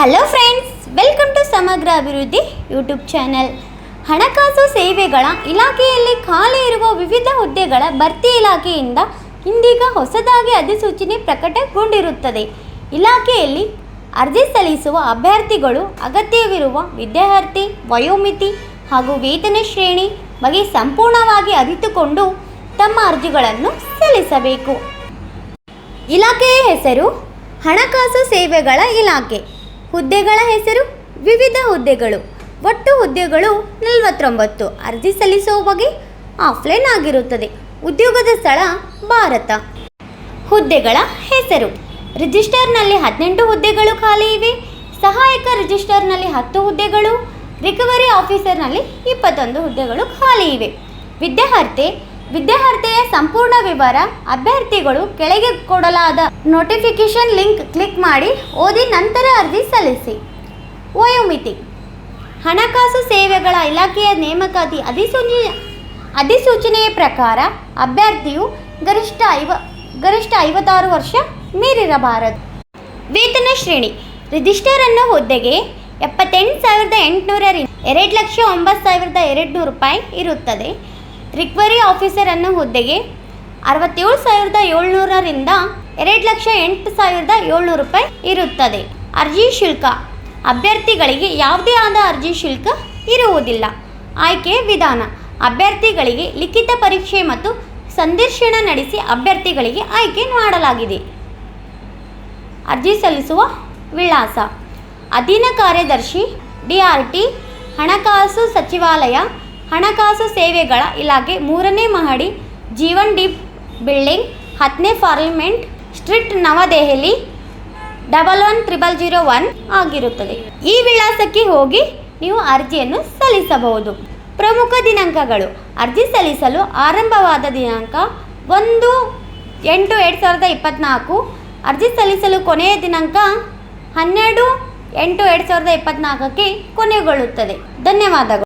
Hello friends welcome to ಸಮಗ್ರ ಅಭಿವೃದ್ಧಿ YouTube channel ಹಣಕಾಸು ಸೇವೆಗಳ ಇಲಾಖೆಯಲ್ಲಿ ಖಾಲಿ ಇರುವ ವಿವಿಧ ಹುದ್ದೆಗಳ ಭರ್ತಿ ಇಲಾಖೆಯಿಂದ ಇಂದೀಗ ಹೊಸದಾಗಿ ಅಧಿಸೂಚನೆ ಪ್ರಕಟಗೊಂಡಿರುತ್ತದೆ. ಇಲಾಖೆಯಲ್ಲಿ ಅರ್ಜಿ ಸಲ್ಲಿಸುವ ಅಭ್ಯರ್ಥಿಗಳು, ಅಗತ್ಯವಿರುವ ವಿದ್ಯಾರ್ಥಿ, ವಯೋಮಿತಿ ಹಾಗೂ ವೇತನ ಶ್ರೇಣಿ ಬಗ್ಗೆ ಸಂಪೂರ್ಣವಾಗಿ ಅರಿತುಕೊಂಡು ತಮ್ಮ ಅರ್ಜಿಗಳನ್ನು ಸಲ್ಲಿಸಬೇಕು. ಇಲಾಖೆಯ ಹೆಸರು ಹಣಕಾಸು ಸೇವೆಗಳ ಇಲಾಖೆ. ಹುದ್ದೆಗಳ ಹೆಸರು, ವಿವಿಧ ಹುದ್ದೆಗಳು, ಒಟ್ಟು ಹುದ್ದೆಗಳು ನಲವತ್ತೊಂಬತ್ತು. ಅರ್ಜಿ ಸಲ್ಲಿಸುವ ಬಗ್ಗೆ ಆಫ್ಲೈನ್ ಆಗಿರುತ್ತದೆ. ಉದ್ಯೋಗದ ಸ್ಥಳ, ಭಾರತ. ಹುದ್ದೆಗಳ ಹೆಸರು. ರಿಜಿಸ್ಟರ್ನಲ್ಲಿ ಹದಿನೆಂಟು ಹುದ್ದೆಗಳು ಖಾಲಿ ಇವೆ. ಸಹಾಯಕ ರಿಜಿಸ್ಟರ್ನಲ್ಲಿ ಹತ್ತು ಹುದ್ದೆಗಳು, ರಿಕವರಿ ಆಫೀಸರ್ನಲ್ಲಿ ಇಪ್ಪತ್ತೊಂದು ಹುದ್ದೆಗಳು ಖಾಲಿ ಇವೆ. ವಿದ್ಯಾರ್ಥಿ ವಿದ್ಯಾರ್ಥಿಯ ಸಂಪೂರ್ಣ ವಿವರ, ಅಭ್ಯರ್ಥಿಗಳು ಕೆಳಗೆ ಕೊಡಲಾದ ನೋಟಿಫಿಕೇಶನ್ ಲಿಂಕ್ ಕ್ಲಿಕ್ ಮಾಡಿ, ಓದಿ ನಂತರ ಅರ್ಜಿ ಸಲ್ಲಿಸಿ. ವಯೋಮಿತಿ. ಹಣಕಾಸು ಸೇವೆಗಳ ಇಲಾಖೆಯ ನೇಮಕಾತಿ ಅಧಿಸೂಚನೆ ಅಧಿಸೂಚನೆಯ ಪ್ರಕಾರ ಅಭ್ಯರ್ಥಿಯು ಗರಿಷ್ಠ ಐವ, ಗರಿಷ್ಠ ಐವತ್ತಾರು ವರ್ಷ ಮೀರಿರಬಾರದು. ವೇತನ ಶ್ರೇಣಿ. ರಿಜಿಸ್ಟರ್ ಅನ್ನು ಹುದ್ದೆಗೆ ಎಪ್ಪತ್ತೆಂಟು ಸಾವಿರದ ಎಂಟುನೂರರಿಂದ ಎರಡು ಲಕ್ಷ ಒಂಬತ್ತು ಸಾವಿರದ ಎರಡು ನೂರು ರೂಪಾಯಿ ಇರುತ್ತದೆ. ರಿಕ್ವರಿ ಆಫೀಸರ್ ಅನ್ನೋ ಹುದ್ದೆಗೆ ಅರವತ್ತೇಳು ಸಾವಿರದ ಏಳ್ನೂರರಿಂದ ಎರಡು ಲಕ್ಷ ಎಂಟು ಸಾವಿರದ ಏಳ್ನೂರು ರೂಪಾಯಿ ಇರುತ್ತದೆ. ಅರ್ಜಿ ಶುಲ್ಕ. ಅಭ್ಯರ್ಥಿಗಳಿಗೆ ಯಾವುದೇ ಆದ ಅರ್ಜಿ ಶುಲ್ಕ ಇರುವುದಿಲ್ಲ. ಆಯ್ಕೆ ವಿಧಾನ. ಅಭ್ಯರ್ಥಿಗಳಿಗೆ ಲಿಖಿತ ಪರೀಕ್ಷೆ ಮತ್ತು ಸಂದರ್ಶನ ನಡೆಸಿ ಅಭ್ಯರ್ಥಿಗಳಿಗೆ ಆಯ್ಕೆ ಮಾಡಲಾಗಿದೆ. ಅರ್ಜಿ ಸಲ್ಲಿಸುವ ವಿಳಾಸ. ಅಧೀನ ಕಾರ್ಯದರ್ಶಿ ಡಿಆರ್ಟಿ ಹಣಕಾಸು ಸಚಿವಾಲಯ ಹಣಕಾಸು ಸೇವೆಗಳ ಇಲಾಖೆ ಮೂರನೇ ಮಹಡಿ, ಜೀವನ್ ಡಿ ಬಿಲ್ಡಿಂಗ್, ಹತ್ತನೇ parliament, street Navadehali, double one triple zero one ಆಗಿರುತ್ತದೆ. ಈ ವಿಳಾಸಕ್ಕೆ ಹೋಗಿ ನೀವು ಅರ್ಜಿಯನ್ನು ಸಲ್ಲಿಸಬಹುದು. ಪ್ರಮುಖ ದಿನಾಂಕಗಳು. ಅರ್ಜಿ ಸಲ್ಲಿಸಲು ಆರಂಭವಾದ ದಿನಾಂಕ ಒಂದು ಎಂಟು ಎರಡು ಸಾವಿರದ ಇಪ್ಪತ್ತ್ನಾಲ್ಕು ಅರ್ಜಿ ಸಲ್ಲಿಸಲು ಕೊನೆಯ ದಿನಾಂಕ ಹನ್ನೆರಡು ಎಂಟು ಎರಡು ಸಾವಿರದ ಇಪ್ಪತ್ತ್ನಾಲ್ಕಕ್ಕೆ ಕೊನೆಗೊಳ್ಳುತ್ತದೆ. ಧನ್ಯವಾದಗಳು.